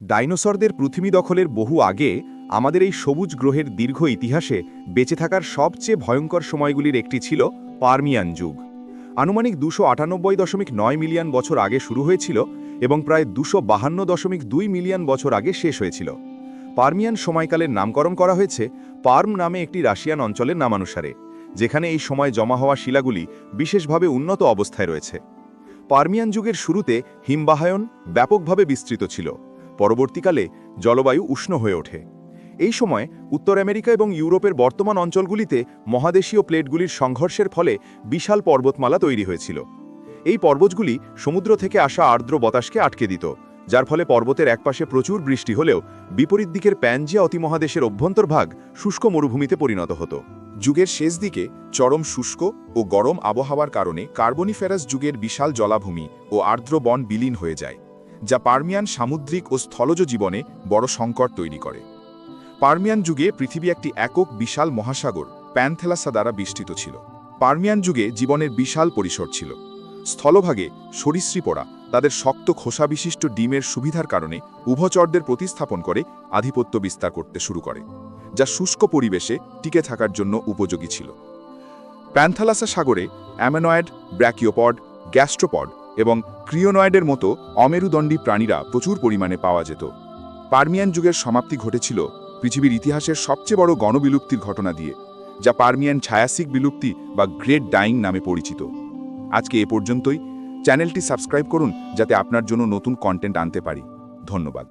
ডাইনোসরদের পৃথিবী দখলের বহু আগে আমাদের এই সবুজ গ্রহের দীর্ঘ ইতিহাসে বেঁচে থাকার সবচেয়ে ভয়ঙ্কর সময়গুলির একটি ছিল পার্মিয়ান যুগ। আনুমানিক দুশো আটানব্বই দশমিক নয় মিলিয়ন বছর আগে শুরু হয়েছিল এবং প্রায় দুশো বাহান্ন দশমিক দুই মিলিয়ন বছর আগে শেষ হয়েছিল। পার্মিয়ান সময়কালের নামকরণ করা হয়েছে পার্ম নামে একটি রাশিয়ান অঞ্চলের নামানুসারে, যেখানে এই সময় জমা হওয়া শিলাগুলি বিশেষভাবে উন্নত অবস্থায় রয়েছে। পার্মিয়ান যুগের শুরুতে হিমবাহায়ন ব্যাপকভাবে বিস্তৃত ছিল। পরবর্তীকালে জলবায়ু উষ্ণ হয়ে ওঠে। এই সময় উত্তর আমেরিকা এবং ইউরোপের বর্তমান অঞ্চলগুলিতে মহাদেশীয় প্লেটগুলির সংঘর্ষের ফলে বিশাল পর্বতমালা তৈরি হয়েছিল। এই পর্বতগুলি সমুদ্র থেকে আসা আর্দ্র বাতাসকে আটকে দিত, যার ফলে পর্বতের একপাশে প্রচুর বৃষ্টি হলেও বিপরীত দিকের প্যানজিয়া অতিমহাদেশের অভ্যন্তরভাগ শুষ্ক মরুভূমিতে পরিণত হতো। যুগের শেষ দিকে চরম শুষ্ক ও গরম আবহাওয়ার কারণে কার্বনিফেরাস যুগের বিশাল জলাভূমি ও আর্দ্র বন বিলীন হয়ে যায়। যা পার্মিয়ান সামুদ্রিক ও স্থলজ জীবনে বড় সংকট তৈরি করে। পার্মিয়ান যুগে পৃথিবী একটি একক বিশাল মহাসাগর, প্যানথেলাসা দ্বারা বিস্তৃত ছিল। পার্মিয়ান যুগে জীবনের বিশাল পরিসর ছিল। স্থলভাগে সরীসৃপরা তাদের শক্ত খোসা বিশিষ্ট ডিমের সুবিধার কারণে উভচরদের প্রতিস্থাপন করে আধিপত্য বিস্তার করতে শুরু করে, যা শুষ্ক পরিবেশে টিকে থাকার জন্য উপযোগী ছিল। প্যান্থালাসা সাগরে অ্যামেনয়েড, ব্র্যাকিওপড, গ্যাস্ট্রোপড এবং ক্রিওনয়েডের মতো অমেরুদণ্ডী প্রাণীরা প্রচুর পরিমাণে পাওয়া যেত। পারমিয়ান যুগের সমাপ্তি ঘটেছিল পৃথিবীর ইতিহাসের সবচেয়ে বড় গণবিলুপ্তির ঘটনা দিয়ে, যা পারমিয়ান ছায়াসিক বিলুপ্তি বা গ্রেট ডাইং নামে পরিচিত। আজকে এ পর্যন্তই। চ্যানেলটি সাবস্ক্রাইব করুন যাতে আপনার জন্য নতুন কন্টেন্ট আনতে পারি। ধন্যবাদ।